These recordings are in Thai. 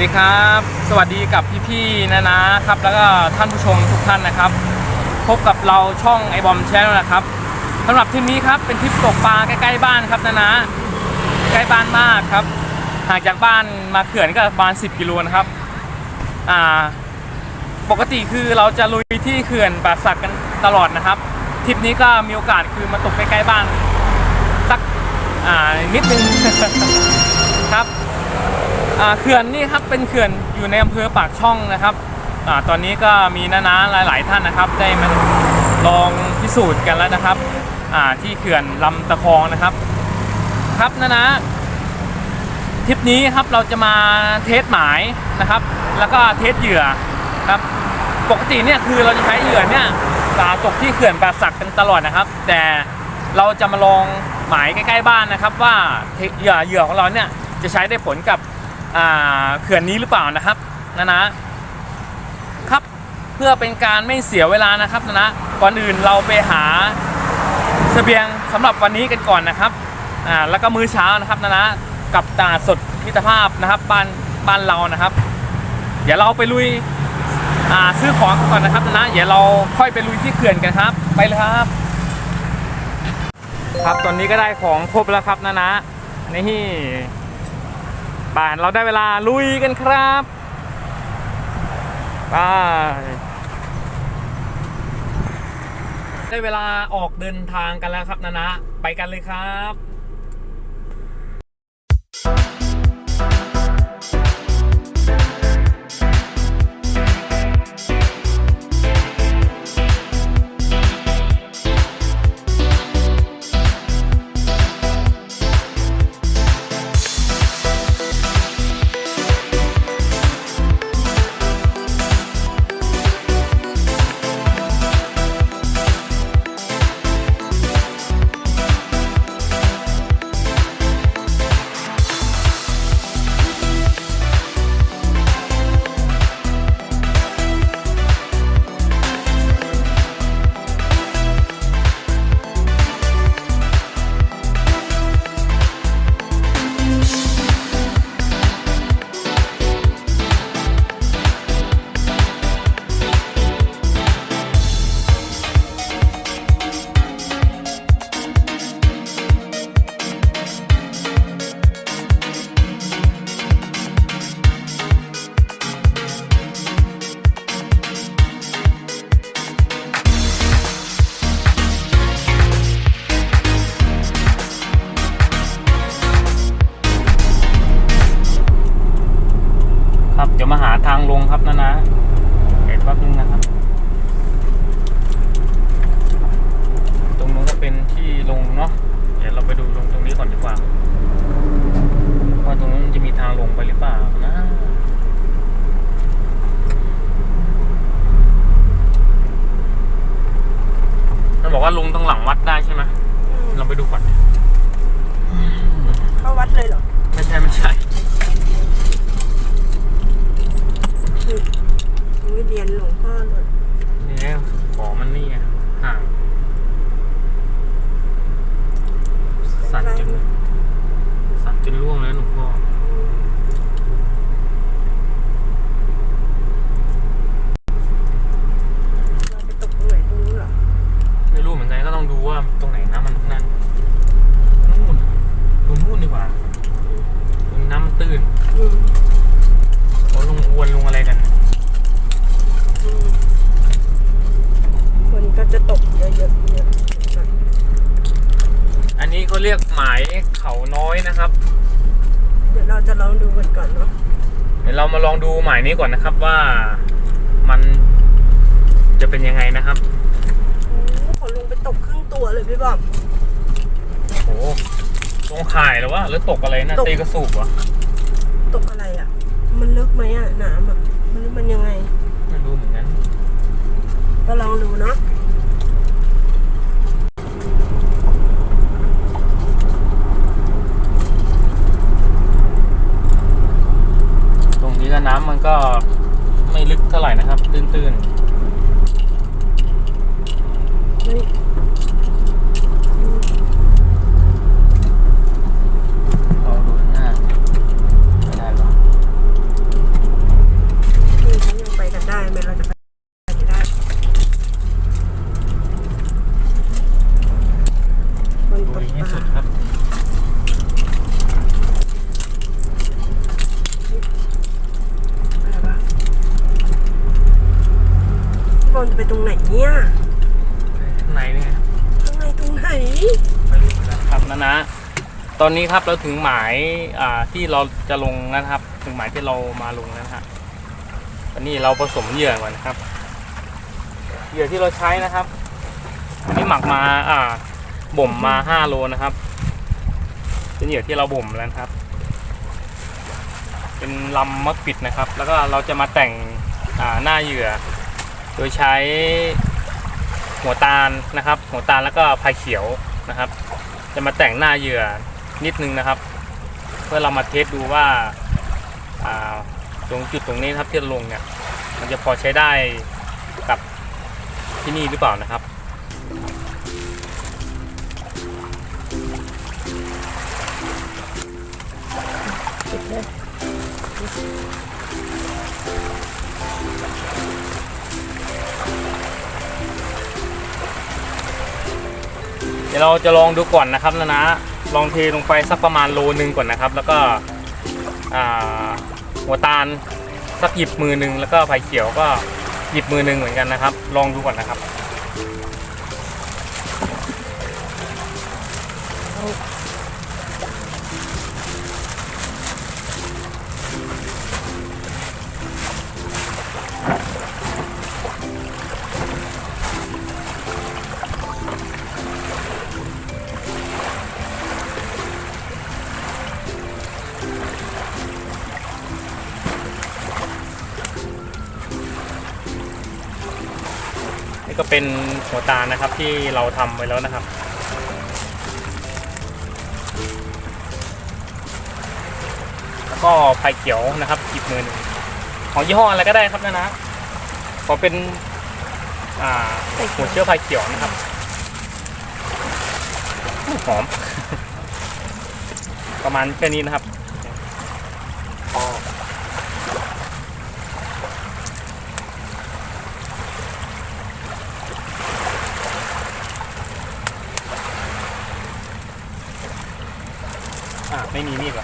วัสดีครับ สวัสดีกับพี่ๆนะนะครับ แล้วก็ท่านผู้ชมทุกท่านนะครับ พบกับเราช่องไอบอมแชนนะครับสำหรับทริปนี้ครับเป็นทริปตกปลาใกล้ๆบ้านครับนะนะใกล้บ้านมากครับห่างจากบ้านมาเขื่อนก็ประมาณ10กิโลนะครับอ่าปกติคือเราจะลุยที่เขื่อนป่าสักกันตลอดนะครับทริปนี้ก็มีโอกาสคือมาตกใกล้ๆบ้านสักอ่านิดนึงครับ เขื่อนนี่ครับเป็นเขื่อนอยู่ในอำเภอปากช่องนะครับอาตอนนี้ก็มีน้าๆหลาย ๆ ท่านนะครับ ได้มาลองพิสูจน์กันแล้วนะครับอาที่เขื่อนลำตะคองนะครับ ครับน้าๆทริปนี้ครับเราจะมาเทสหมายนะครับ แล้วก็เทสเหยื่อครับปกติเนี่ยคือเราจะใช้เหยื่อเนี่ยปลาตกที่เขื่อนป่าสักกันตลอดนะครับ แต่เราจะมาลองหมายใกล้ ๆ บ้านนะครับ ว่าเหยื่อเหยื่อของเราเนี่ยจะใช้ได้ผลกับ เขื่อนนี้หรือเปล่านะครับนะนะครับเพื่อเป็นการไม่เสียเวลานะครับนะนะก่อนอื่นเราไปหาเสบียงสำหรับวันนี้กันก่อนนะครับอ่าแล้วก็มื้อเช้านะครับนะนะกับตลาดสดมิตรภาพนะครับบ้านบ้านเรานะครับ เดี๋ยวเราไปลุยอ่าซื้อของก่อนนะครับนะนะเดี๋ยวเราค่อยไปลุยที่เขื่อนกันครับ ไปเลยครับ ครับตอนนี้ก็ได้ของครบแล้วครับนะนะนี่ ปเราได้เวลาลุยกันครับไปได้เวลาออกเดินทางกันแล้วครับนะนะ ไปกันเลยครับ รียกหมายเขาน้อยนะครับ เดี๋ยวเราจะลองดูกันก่อนเนาะเดี๋ยวเรามาลองดูหมายนี้ก่อนนะครับว่ามันจะเป็นยังไงนะครับโอ้ขอลงไปตกครึ่งตัวเลยพี่บอมโอ้โหตรงข่ายหรือว่าหรือตกอะไรนะตกตีกระสูบเหรอตกอะไรอะ มันลึกไหมอะน้ำอะ มันมันยังไง ไม่รู้เหมือนกัน ก็ลองดูเนาะ ตรงนี้ก็น้ำมันก็ไม่ลึกเท่าไหร่นะครับ ตื้น เฮ้ย ครับนะตอนนี้ครับเราถึงหมายที่เราจะลงนะครับ ถึงหมายที่เรามาลงนะฮะตอนนี้เราผสมเหยื่อก่อนนะครับ เหยื่อที่เราใช้นะครับ อันนี้หมักมาอ่าบ่มมาห้าโลนะครับ เป็นเหยื่อที่เราบ่มแล้วครับ เป็นลำมักปิดนะครับ แล้วก็เราจะมาแต่งอ่าหน้าเหยื่อ โดยใช้หัวตาลนะครับ หัวตาลแล้วก็พายเขียว นะครับ จะมาแต่งหน้าเหยื่อนิดนึงนะครับ เพื่อเรามาเทสดูว่าตรงจุดตรงนี้ครับที่ลงเนี่ยมันจะพอใช้ได้กับที่นี่หรือเปล่านะครับติดเลย เดี๋ยวเราจะลองดูก่อนนะครับนะนะลองเทลงไปสักประมาณโลนึงก่อนนะครับ แล้วก็หัวตาลสักหยิบมือหนึ่งแล้วก็ไผ่เขียวก็หยิบมือหนึ่งเหมือนกันนะครับ ลองดูก่อนนะครับ เป็นหัวตาลนะครับที่เราทำไว้แล้วนะครับ แล้วก็ไผ่เขียวนะครับหยิบมือหนึ่งของยี่ห้ออะไรก็ได้ครับนะนะขอเป็นอ่าหัวเชื้อไผ่เขียวนะครับหอม ประมาณแค่นี้นะครับ ไม่มีมีดเห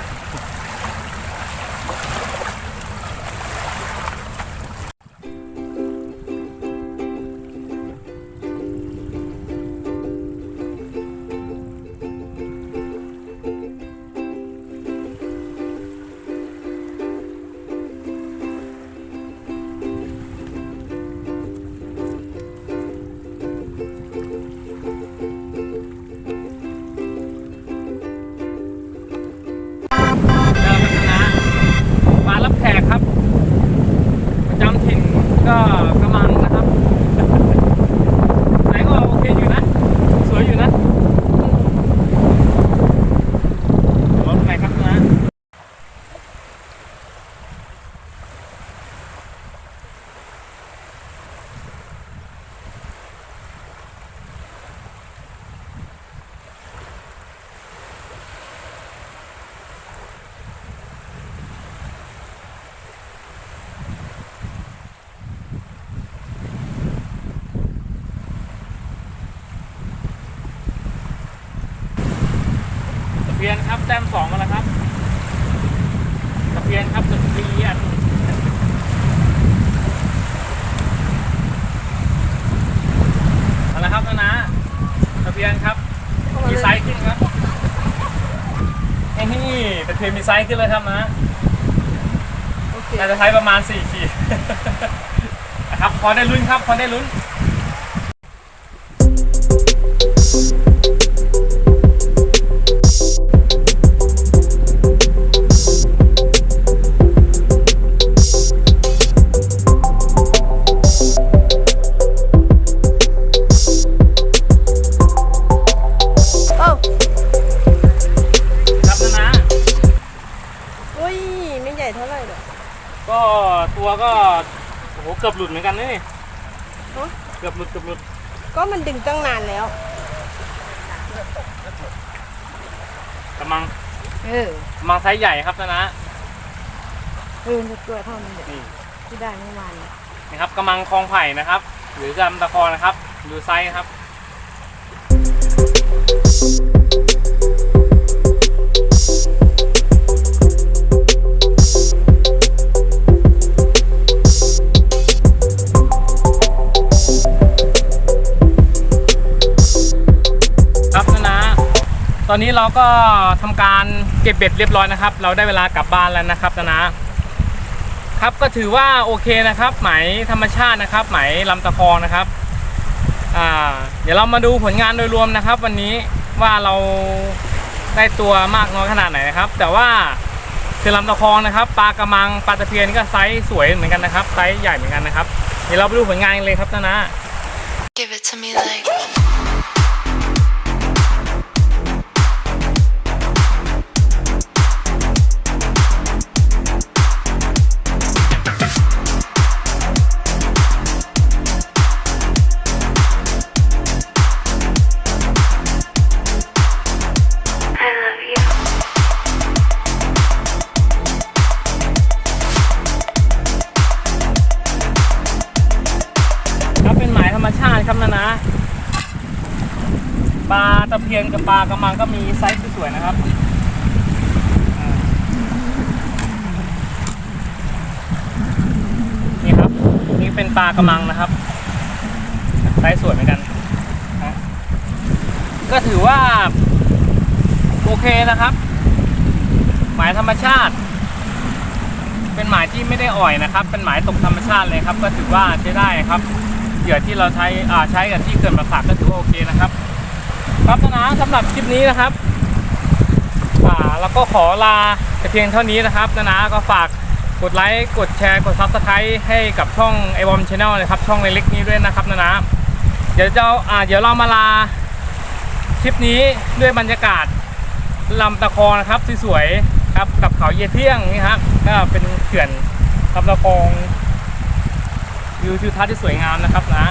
เพียนครับแต้มสองมาแล้วครับตะเพียนครับตะเพียนเอาละครับนะนะตะเพียนครับมีไซส์ขึ้นครับนี่ตะเพียนมีไซส์ขึ้นเลยครับนะโอเคน่าจะใช้ประมาณ4ขีดนะครับพอได้ลุ้นครับพอได้ลุ้น โอ้โหเกือบหลุดเหมือนกันนะนี่ฮะ เกือบหลุดเกือบหลุดก็มันดึงตั้งนานแล้วกำลังเออกำลังไซส์ใหญ่ครับนะนะเออจะตัวเท่านี้เดี๋ยวนี่ที่ได้เมื่อวานเนี่ยนะครับกำลังคลองไผ่นะครับ หรือกำตะคองนะครับ ดูไซส์ครับครับ อนนี้เราก็ทำการเก็บเบ็ดเรียบร้อยนะครับ เราได้เวลากลับบ้านแล้วนะครับนะนะครับก็ถือว่าโอเคนะครับ ไหมธรรมชาตินะครับ ไหมลำตะคองนะครับอ่าเดี๋ยวเรามาดูผลงานโดยรวมนะครับ วันนี้ว่าเราได้ตัวมากน้อยขนาดไหนนะครับ แต่ว่าคือลำตะคองนะครับปลากระมังปลาตะเพียนก็ไซส์สวยเหมือนกันนะครับไซส์ใหญ่เหมือนกันนะครับ เดี๋ยวเราไปดูผลงานกันเลยครับนะนะ ยนกับปลากระมังก็มีไซส์สวยๆนะครับนี่ครับ นี่เป็นปลากระมังนะครับ ไซส์สวยเหมือนกัน ก็ถือว่า โอเคนะครับ หมายธรรมชาติ เป็นหมายที่ไม่ได้อ่อยนะครับ เป็นหมายตกธรรมชาติเลยครับ ก็ถือว่าใช้ได้ครับเหยื่อที่เราใช้อ่าใช้กับที่เกิดมาฝากก็ถือว่าโอเคนะครับ ครับนะสำหรับคลิปนี้นะครับอ่าแล้วก็ขอลาแต่เพียงเท่านี้นะครับนะนะก็ฝากกดไลค์กดแชร์กดซับสไครต์ให้กับช่องไอวอมชาแนลนะครับช่องเล็กๆนี้ด้วยนะครับนะนะเดี๋ยวจะเอาอ่าเดี๋ยวเรามาลาคลิปนี้ด้วยบรรยากาศลำตะคองนะครับสวยๆครับกับเขาเยเที่ยงนี่ครับก็เป็นเขื่อนลำตะคองวิวทิวทัศน์ที่สวยงามนะครับนะ